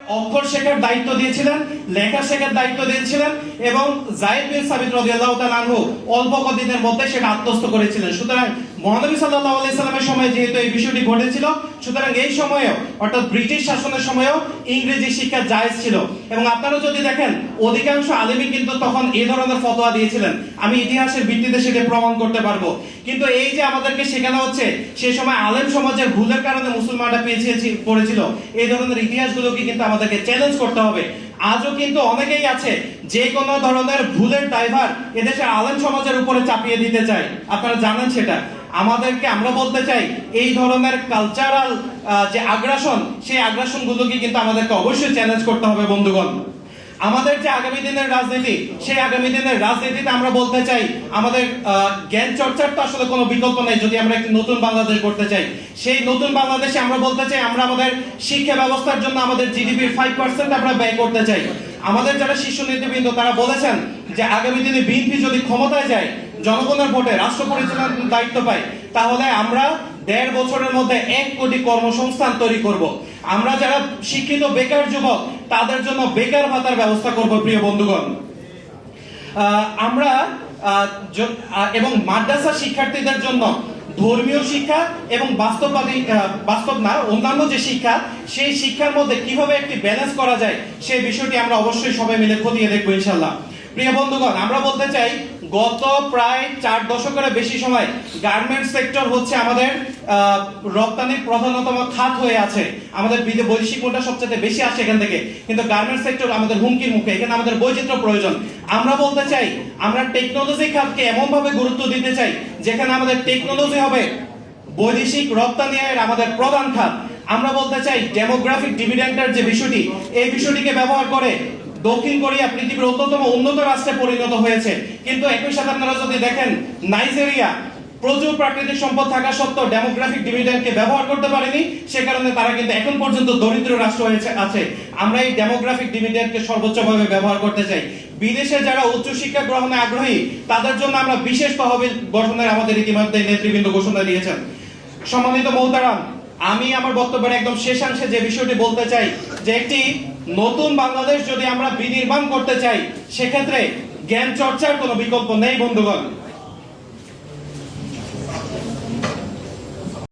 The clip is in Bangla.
অক্ষর শেখার দায়িত্ব দিয়েছিলেন, লেখা শেখার দায়িত্ব দিয়েছিলেন এবং জায়েদ বিন সাবিত রাদিয়াল্লাহু তাআলা আনহু অল্প কদিনের মধ্যে সেটা আত্মস্থ করেছিলেন। সুতরাং মহানবী সাল্লাল্লাহু আলাইসাল্লামের সময় যেহেতু এই বিষয়টি ঘটেছিল, সুতরাং এই সময়েও, অর্থাৎ ব্রিটিশ শাসনের সময়েও ইংরেজি শিক্ষা জায়েজ ছিল। এবং আপনারা যদি দেখেন, অধিকাংশ আলেমই কিন্তু তখন এই ধরনের ফতোয়া দিয়েছিলেন। আমি ইতিহাসের ভিত্তিতে সেটা প্রমাণ করতে পারব। কিন্তু এই যে আমাদেরকে শেখানো হচ্ছে সেই সময় আলেম সমাজের ভুলের কারণে মুসলমানরা পিছিয়ে ছি- পড়েছিল। এই ধরনের ইতিহাসগুলোকে কিন্তু আমাদেরকে চ্যালেঞ্জ করতে হবে। আজও কিন্তু অনেকেই আছে যে কোনো ধরনের ভুলের ড্রাইভার এদেশে আলেম সমাজের উপরে চাপিয়ে দিতে চায়। আপনারা জানেন সেটা। আমাদেরকে আমরা বলতে চাই, এই ধরনের কালচারাল যে আগ্রাসন, সেই আগ্রাসন গুলোকে কিন্তু আমাদেরকে অবশ্যই চ্যালেঞ্জ করতে হবে, বন্ধুগণ। আমাদের যে আগামী দিনের রাজনীতি, সেই আগামী দিনের রাজনীতিতে আমরা বলতে চাই, আমাদের জ্ঞান চর্চার তো আসলে কোনো বিকল্প নেই যদি আমরা একটি নতুন বাংলাদেশ করতে চাই। সেই নতুন বাংলাদেশে আমরা বলতে চাই, আমরা আমাদের শিক্ষা ব্যবস্থার জন্য আমাদের জিডিপির ফাইভ পার্সেন্ট আমরা ব্যয় করতে চাই। আমাদের যারা শীর্ষ নেতৃবৃন্দ, তারা বলেছেন যে আগামী দিনে বিএনপি যদি ক্ষমতায় যায়, জনগণের ভোটে রাষ্ট্র পরিচালনার দায়িত্ব পায়, তাহলে আমরা দেড় বছরের মধ্যে এক কোটি কর্মসংস্থান তৈরি করব। আমরা যারা শিক্ষিত বেকার যুবক, তাদের জন্য বেকার ভাতার ব্যবস্থা করব, প্রিয় বন্ধুগণ। আমরা এবং মাদ্রাসা শিক্ষার্থীদের জন্য ধর্মীয় শিক্ষা এবং বাস্তববাদী বাস্তব না, অন্যান্য যে শিক্ষা, সেই শিক্ষার মধ্যে কীভাবে একটি ব্যালেন্স করা যায় সেই বিষয়টি আমরা অবশ্যই সবাই মিলে খতিয়ে দেখব ইনশাল্লাহ প্রিয় বন্ধুগণ, আমরা বলতে চাই গত প্রায় চার দশকের বেশি সময় গার্মেন্টস সেক্টর হচ্ছে আমাদের রপ্তানির প্রধানতম খাত হয়ে আছে। আমাদের বিদে- বৈদেশিক মুদ্রা সবচেয়ে বেশি আসে এখান থেকে। কিন্তু গার্মেন্টস সেক্টর আমাদের হুমকির মুখে, এখানে আমাদের বৈচিত্র্য প্রয়োজন। আমরা বলতে চাই, আমরা টেকনোলজি খাতকে এমনভাবে গুরুত্ব দিতে চাই, যেখানে আমাদের টেকনোলজি হবে বৈদেশিক রপ্তানি আয়ের আমাদের প্রধান খাত। আমরা বলতে চাই ডেমোগ্রাফিক ডিভিডেন্ডের যে বিষয়টি, এই বিষয়টিকে ব্যবহার করে দক্ষিণ কোরিয়া পৃথিবীর অন্যতম উন্নত রাষ্ট্রে পরিণত হয়েছে। কিন্তু একই সাথে আপনারা যদি দেখেন, নাইজেরিয়া প্রচুর প্রাকৃতিক সম্পদ থাকা সত্ত্বেও ডেমোগ্রাফিক ডিভিডেন্ডকে ব্যবহার করতে পারেনি। সে কারণে তারা কিন্তু এখন পর্যন্ত দরিদ্র রাষ্ট্র হয়েছে, আছে। আমরা এই ডেমোগ্রাফিক ডিভিডেন্ডকে সর্বোচ্চভাবে ব্যবহার করতে চাই। বিদেশে যারা উচ্চশিক্ষা গ্রহণে আগ্রহী, তাদের জন্য আমরা বিশেষ তহবিল গঠনের আমাদের ইতিমধ্যে নেতৃবৃন্দ ঘোষণা দিয়েছেন। সম্মানিত মহতারাম, আমি আমার বক্তব্যের একদম শেষাংশে যে বিষয়টি বলতে চাই, যে একটি নতুন বাংলাদেশ যদি আমরা বিনির্মাণ করতে চাই সেক্ষেত্রে জ্ঞান চর্চার কোনো বিকল্প নেই বন্ধুগণ।